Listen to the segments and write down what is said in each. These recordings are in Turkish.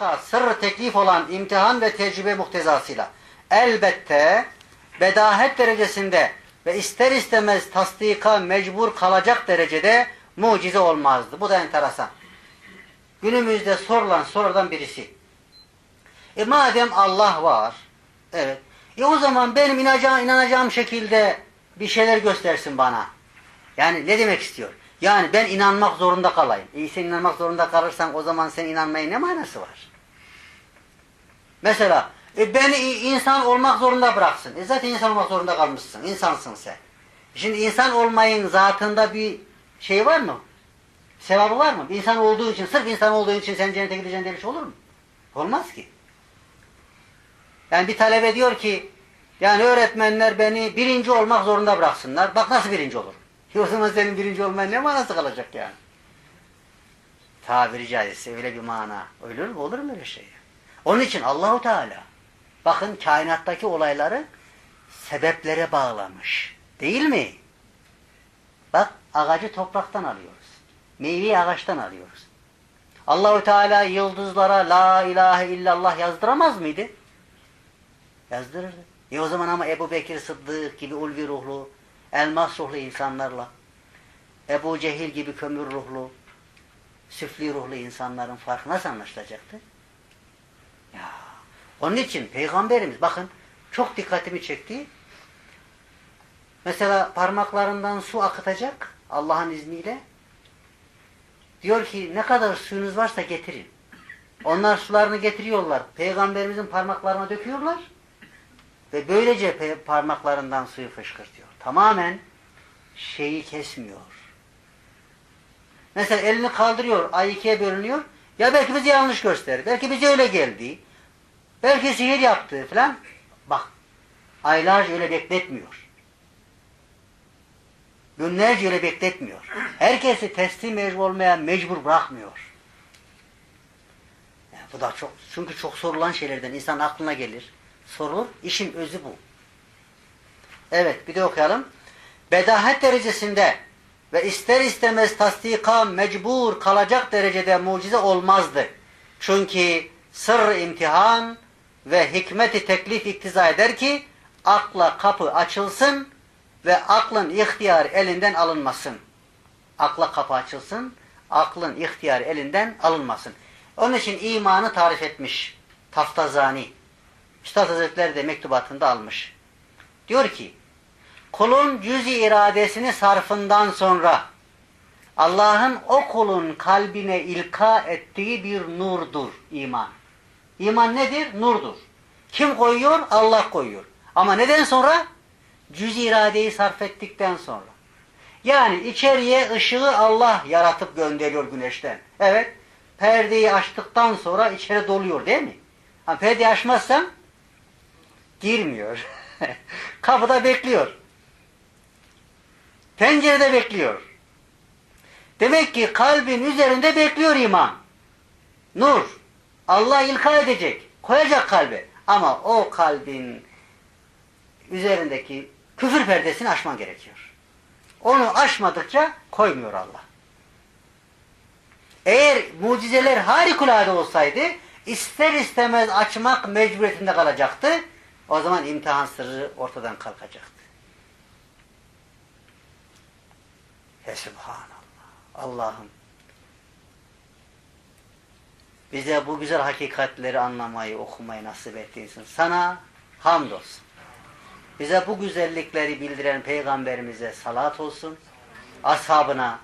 muhakkak sırrı teklif olan imtihan ve tecrübe muhtezasıyla elbette bedahet derecesinde ve ister istemez tasdika mecbur kalacak derecede mucize olmazdı. Bu da enteresan. Günümüzde sorulan sorudan birisi. E madem Allah var, evet. E o zaman benim inanacağım, inanacağım şekilde bir şeyler göstersin bana. Yani ne demek istiyor? Yani ben inanmak zorunda kalayım. İyi sen inanmak zorunda kalırsan o zaman sen inanmayın ne manası var? Mesela e beni insan olmak zorunda bıraksın. E zaten insan olmak zorunda kalmışsın. İnsansın sen. Şimdi insan olmayın zatında bir şey var mı? Sevabı var mı? İnsan olduğu için, sırf insan olduğu için sen cennete gideceksin diye bir olur mu? Olmaz ki. Yani bir talebe diyor ki, yani öğretmenler beni birinci olmak zorunda bıraksınlar. Bak nasıl birinci olur? Zaman senin birinci olman ne manası kalacak yani? Tabiri caizse öyle bir mana. Olur mu? Olur mu öyle şey? Onun için Allahu Teala bakın kainattaki olayları sebeplere bağlamış. Değil mi? Bak ağacı topraktan alıyoruz. Meyveyi ağaçtan alıyoruz. Allahu Teala yıldızlara la ilahe illallah yazdıramaz mıydı? Yazdırırdı. E o zaman ama Ebu Bekir Sıddık gibi ulvi ruhlu, elmas ruhlu insanlarla, Ebu Cehil gibi kömür ruhlu, süfli ruhlu insanların farkı nasıl anlaşılacaktı? Ya, onun için Peygamberimiz bakın çok dikkatimi çekti. Mesela parmaklarından su akıtacak Allah'ın izniyle. Diyor ki ne kadar suyunuz varsa getirin. Onlar sularını getiriyorlar. Peygamberimizin parmaklarına döküyorlar. Ve böylece parmaklarından suyu fışkırtıyor. Tamamen şeyi kesmiyor. Mesela elini kaldırıyor, ay ikiye bölünüyor. Ya belki bizi yanlış gösterir. Belki bize öyle geldi. Belki sihir yaptı falan. Bak, aylarca öyle bekletmiyor. Günlerce öyle bekletmiyor. Herkesi teslim olmaya mecbur bırakmıyor. Yani bu da çok, çünkü çok sorulan şeylerden insan aklına gelir. Sorulur, işin özü bu. Evet, bir de okuyalım. Bedahet derecesinde ve ister istemez tasdika mecbur kalacak derecede mucize olmazdı. Çünkü sır imtihan ve hikmeti teklif iktiza eder ki akla kapı açılsın ve aklın ihtiyar elinden alınmasın. Akla kapı açılsın, aklın ihtiyar elinden alınmasın. Onun için imanı tarif etmiş Taftazani. Üstad Hazretleri de mektubatında almış. Diyor ki, kulun cüz-i iradesini sarfından sonra Allah'ın o kulun kalbine ilka ettiği bir nurdur iman. İman nedir? Nurdur. Kim koyuyor? Allah koyuyor. Ama neden sonra? Cüz iradeyi sarf ettikten sonra. Yani içeriye ışığı Allah yaratıp gönderiyor güneşten. Evet, perdeyi açtıktan sonra içeri doluyor değil mi? Ama perdeyi açmazsan girmiyor. Kapıda bekliyor. Pencerede bekliyor. Demek ki kalbin üzerinde bekliyor iman. Nur. Allah ilka edecek. Koyacak kalbe. Ama o kalbin üzerindeki küfür perdesini aşman gerekiyor. Onu aşmadıkça koymuyor Allah. Eğer mucizeler harikulade olsaydı ister istemez açmak mecburiyetinde kalacaktı. O zaman imtihan sırrı ortadan kalkacaktı. He Subhanallah. Allah'ım bize bu güzel hakikatleri anlamayı, okumayı nasip ettiğinsin. Sana hamdolsun. Bize bu güzellikleri bildiren Peygamberimize salat olsun. Ashabına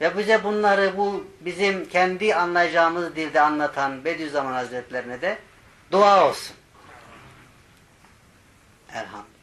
ve bize bunları bu bizim kendi anlayacağımız dilde anlatan Bediüzzaman Hazretlerine de dua olsun. Erhan.